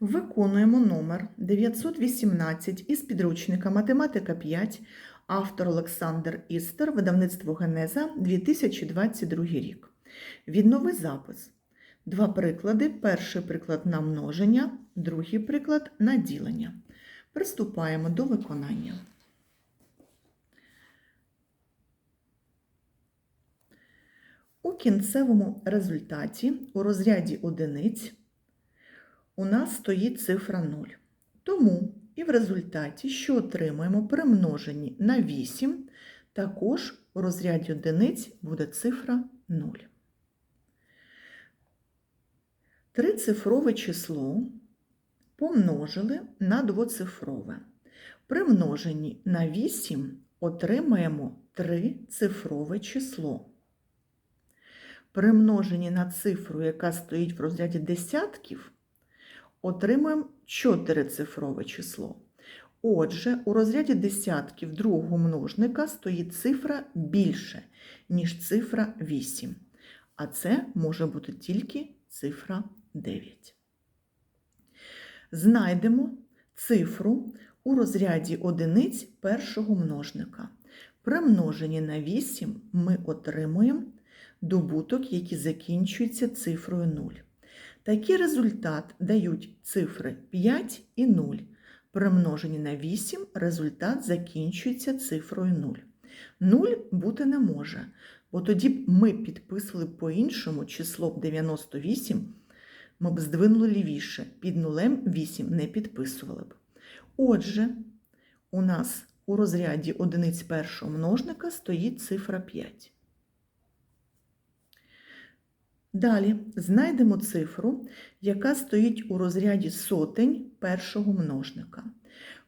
Виконуємо номер 918 із підручника Математика 5, автор Олександр Істер, видавництво Генеза, 2022 рік. Віднови запис. Два приклади. Перший приклад на множення, другий приклад на ділення. Приступаємо до виконання. У кінцевому результаті у розряді одиниць у нас стоїть цифра 0. Тому і в результаті, що отримаємо при множенні на 8, також у розряді одиниць буде цифра 0. Трицифрове число помножили на двоцифрове. При множенні на 8 отримаємо трицифрове число. При множенні на цифру, яка стоїть в розряді десятків, отримуємо чотирицифрове число. Отже, у розряді десятків другого множника стоїть цифра більше, ніж цифра 8. А це може бути тільки цифра 9. Знайдемо цифру у розряді одиниць першого множника. При множенні на 8 ми отримуємо добуток, який закінчується цифрою 0. Такий результат дають цифри 5 і 0. При множенні на 8 результат закінчується цифрою 0. 0 бути не може, бо тоді б ми підписували по-іншому число б 98, ми б здвинули лівіше, під нулем 8 не підписували б. Отже, у нас у розряді одиниць першого множника стоїть цифра 5. Далі знайдемо цифру, яка стоїть у розряді сотень першого множника.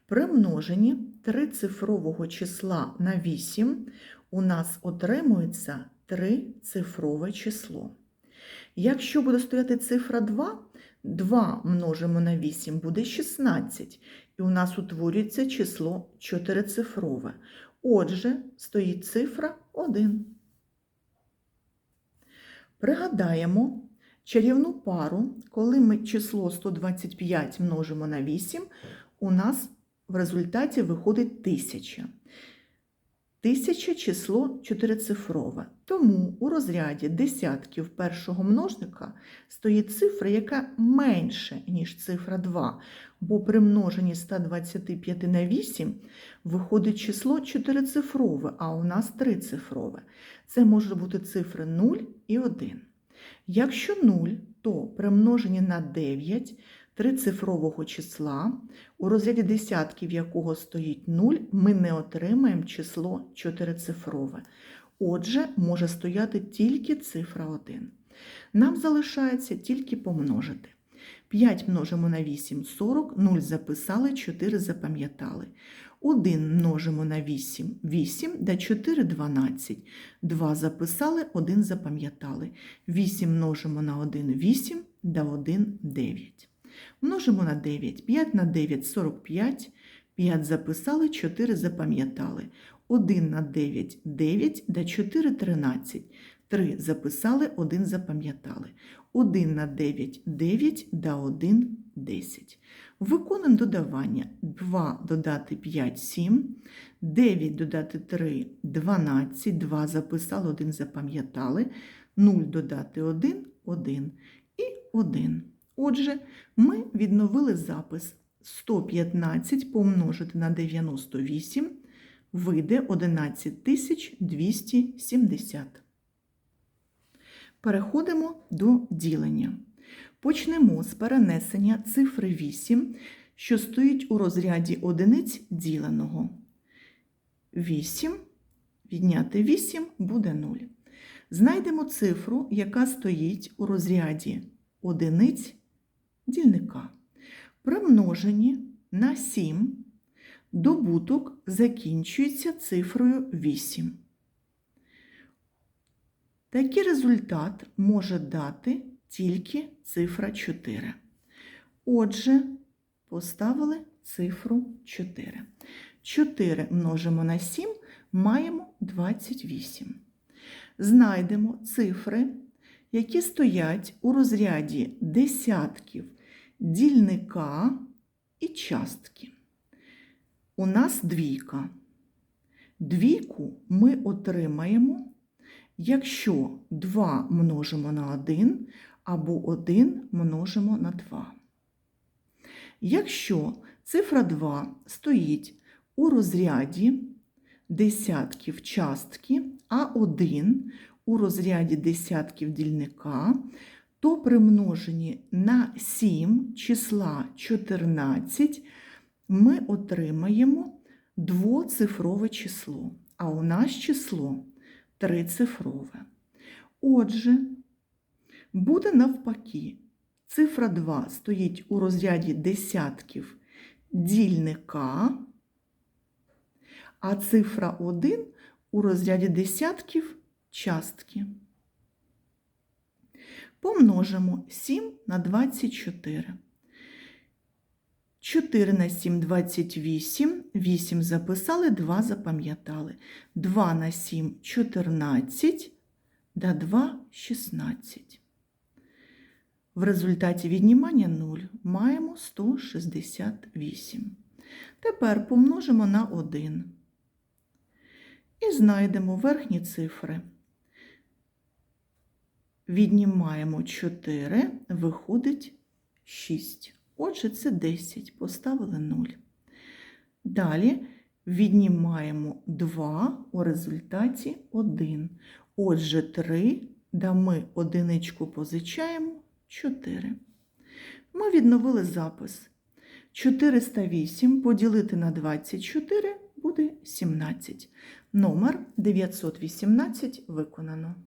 При множенні трицифрового числа на 8 у нас отримується трицифрове число. Якщо буде стояти цифра 2, 2 множимо на 8 буде 16, і у нас утворюється число чотирицифрове. Отже, стоїть цифра 1. Пригадаємо чарівну пару, коли ми число 125 множимо на 8, у нас в результаті виходить 1000. Тисяча число чотирицифрове. Тому у розряді десятків першого множника стоїть цифра, яка менше, ніж цифра 2, бо при множенні 125 на 8 виходить число чотирицифрове, а у нас трицифрове. Це може бути цифри 0 і 1. Якщо 0, то при множенні на 9 трицифрового числа, у розряді десятків якого стоїть 0, ми не отримаємо число чотирицифрове. Отже, може стояти тільки цифра 1. Нам залишається тільки помножити. 5 множимо на 8 40, 0 записали, 4 запам'ятали. 1 множимо на 8 8, да 4 12. 2 записали, 1 запам'ятали. 8 множимо на 1 8, да 1 9. Множимо на 9. 5 на 9 45. 5 записали, 4 запам'ятали. 1 на 9 9, да 4 13. 3 записали, 1 запам'ятали. 1 на 9 9, да 1 10. Виконуємо додавання. 2 додати 5 7, 9 додати 3 12, 2 записали, 1 запам'ятали, 0 додати 1 1 і 1. Отже, ми відновили запис 115 помножити на 98 вийде 11270. Переходимо до ділення. Почнемо з перенесення цифри 8, що стоїть у розряді одиниць діленого. 8 відняти 8 буде 0. Знайдемо цифру, яка стоїть у розряді одиниць дільника. При множенні на 7 добуток закінчується цифрою 8. Такий результат може дати тільки цифра 4. Отже, поставили цифру 4. 4 множимо на 7, маємо 28. Знайдемо цифри, які стоять у розряді десятків дільника і частки. У нас двійка. Двійку ми отримаємо, якщо 2 множимо на 1 або 1 множимо на 2. Якщо цифра 2 стоїть у розряді десятків частки, а 1 у розряді десятків дільника, то при множенні на 7 числа 14 ми отримаємо двоцифрове число, а у нас число трицифрове. Отже, буде навпаки, цифра 2 стоїть у розряді десятків дільника, а цифра 1 у розряді десятків частки. Помножимо 7 на 24. 4 на 7 – 28, 8 записали, 2 запам'ятали. 2 на 7 – 14, да 2 – 16. В результаті віднімання 0 маємо 168. Тепер помножимо на 1 і знайдемо верхні цифри. Віднімаємо 4, виходить 6. Отже, це 10. Поставили 0. Далі віднімаємо 2 у результаті 1. Отже, 3, да ми одиничку позичаємо 4. Ми відновили запис. 408 поділити на 24 буде 17. Номер 918 виконано.